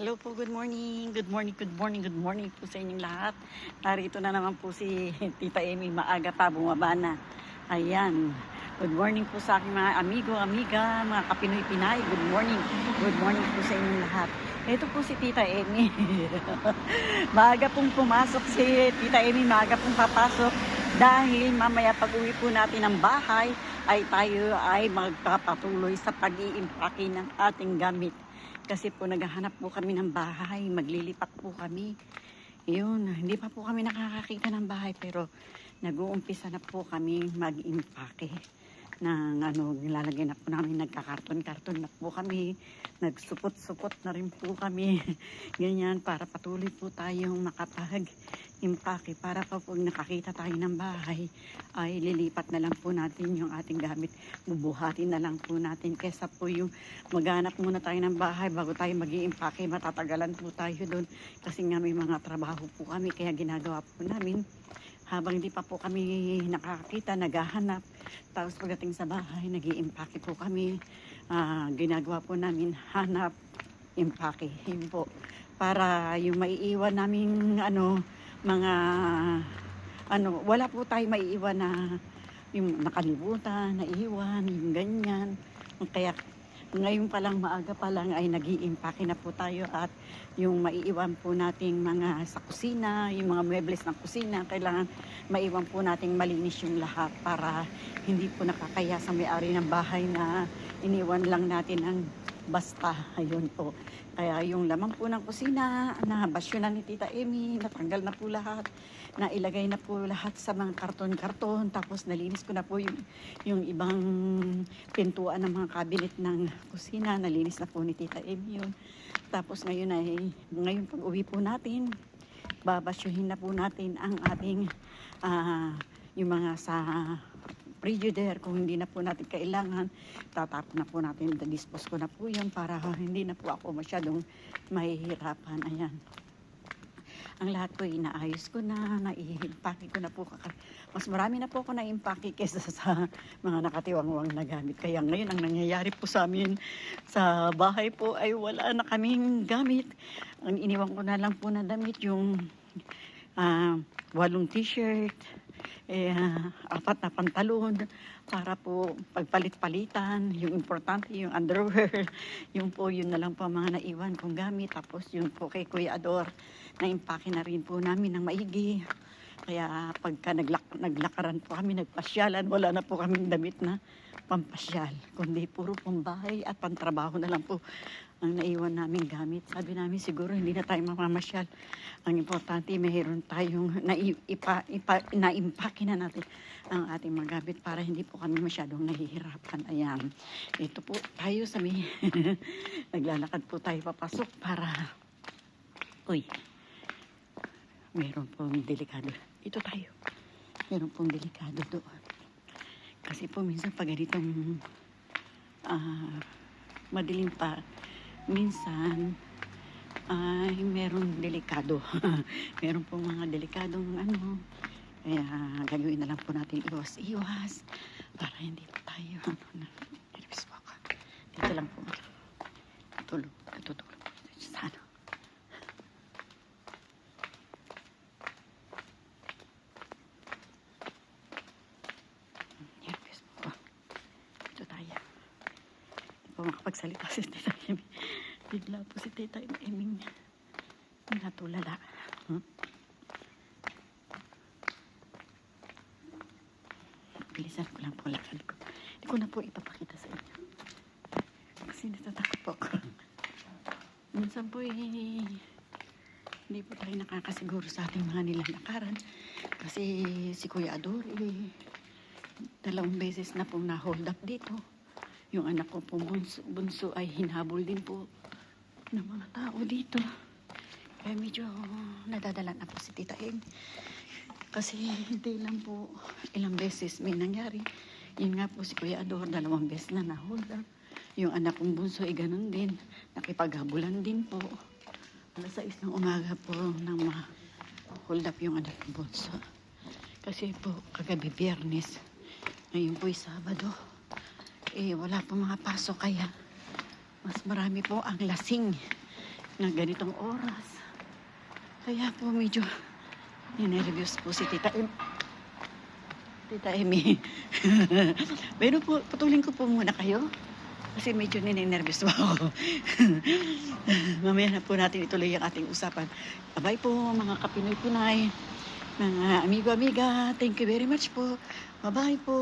Hello po, good morning. Good morning, good morning, good morning po sa inyong lahat. Narito na naman po si Tita Amy, maaga pa, bumaba na. Ayan. Good morning po sa aking mga amigo, amiga, mga kapinoy Pinay. Good morning. Good morning po sa inyong lahat. Ito po si Tita Amy. maaga pong pumasok si Tita Amy, maaga pong papasok dahil mamaya pag uwi po natin ng bahay ay tayo ay magpapatuloy sa pag-iimpake ng ating gamit. Kasi po naghahanap po kami ng bahay, maglilipat po kami. Yun, hindi pa po kami nakakakita ng bahay pero nag-uumpisa na po kami mag-impake ng ano, nilalagay na po namin, nagkakarton-karton na po kami, nagsupot-supot na rin po kami, ganyan, para patuloy po tayong makapag-impake, para pa pag nakakita tayo ng bahay, ay lilipat na lang po natin yung ating gamit, bubuhatin na lang po natin, kesa po yung maghanap muna tayo ng bahay bago tayo mag impake matatagalan po tayo doon, kasi nga may mga trabaho po kami, kaya ginagawa po namin, habang hindi pa po kami nakakita, naghahanap. Tapos pagdating sa bahay, nag impake po kami. Ah, ginagawa po namin hanap, impake. Yun po. Para yung maiiwan namin ano, mga ano, wala po tayo maiiwan na yung nakalimutan, naiwan, yung ganyan. Kaya ngayon pa lang, maaga pa lang ay nag impake na po tayo at yung maiiwan po nating mga sa kusina, yung mga muebles ng kusina, kailangan maiwan po nating malinis yung lahat para hindi po nakakaya sa may-ari ng bahay na iniwan lang natin ang basta. Ayun po. Kaya yung laman po ng kusina, nabasyo na ni Tita Amy, natanggal na po lahat, nailagay na po lahat sa mga karton-karton, tapos nalinis ko na po yung, yung ibang pintuan ng mga cabinet ng kusina, nalinis na po ni Tita Amy yun. Tapos ngayon ay, ngayon pag uwi po natin, babasyuhin na po natin ang ating, ah, yung mga sa prejudice kung hindi na po natin kailangan. Tatapon na po natin dispose ko na po yun para hindi na po ako masyadong mahihirapan. Ayan. Ang lahat po inaayos ko na naihimpake ko na po. Mas marami na po ako na-impake kesa sa mga nakatiwangwang na gamit kaya ngayon ang nangyayari po sa amin sa bahay po ay wala na kaming gamit. Ang iniwan ko na lang po na damit yung ah, walong t-shirt eh, ah, apat na pantalon para po pagpalit-palitan. Yung importante, yung underwear. yung po, yun na lang po mga naiwan kong gamit. Tapos yung po kay Kuya Ador, na-impake na rin po namin ng maigi. Kaya pagka naglak naglakaran po kami, nagpasyalan, wala na po kaming damit na pampasyal. Kundi puro pambahay at pantrabaho na lang po ang naiwan namin gamit. Sabi namin siguro hindi na tayo mamamasyal. Ang importante, mayroon tayong naipa, ipa, naimpake na natin ang ating mga gamit para hindi po kami masyadong nahihirapan. Ayan. Ito po tayo sa may naglalakad po tayo papasok para uy meron pong delikado. Ito tayo. Meron pong delikado doon. Kasi po minsan pag ganitong ah, madilim pa, minsan ay meron delikado. meron po mga delikadong ano. Kaya gagawin na lang po natin iwas-iwas para hindi tayo ano na. Dito lang po. Tulog. Natutulog po sa ano. Nervous po ako. Dito tayo. Po makapagsalita si Tita Amy. Bigla po si Tita Amy natulala. Hmm? Bilisan ko lang po lakad ko. Hindi ko na po ipapakita sa inyo. Kasi natatakot po ako. Minsan po eh, hindi po tayo nakakasiguro sa ating mga nilalakaran. Kasi si Kuya Ador eh, dalawang beses na pong na-hold up dito. Yung anak ko po bunso, bunso ay hinabol din po ng mga tao dito. Kaya medyo nadadala na po si Tita Ed. Kasi hindi lang po ilang beses may nangyari. Yun nga po si Kuya Ador, dalawang beses na na-hold. Yung anak kong bunso ay ganun din. Nakipaghabulan din po. Alas 6 ng umaga po nang ma-hold up yung anak kong bunso. Kasi po kagabi biyernes. Ngayon po ay Sabado. Eh, wala po mga pasok kaya mas marami po ang lasing. ng ganitong oras. Kaya po medyo ninervyos po si Tita Em. Tita Emi. Pero po, putulin ko po muna kayo. Kasi medyo ninenervyos po ako. Mamaya na po natin ituloy ang ating usapan. Bye po mga kapinoy-pinay. Mga amigo-amiga. Thank you very much po. Bye-bye po.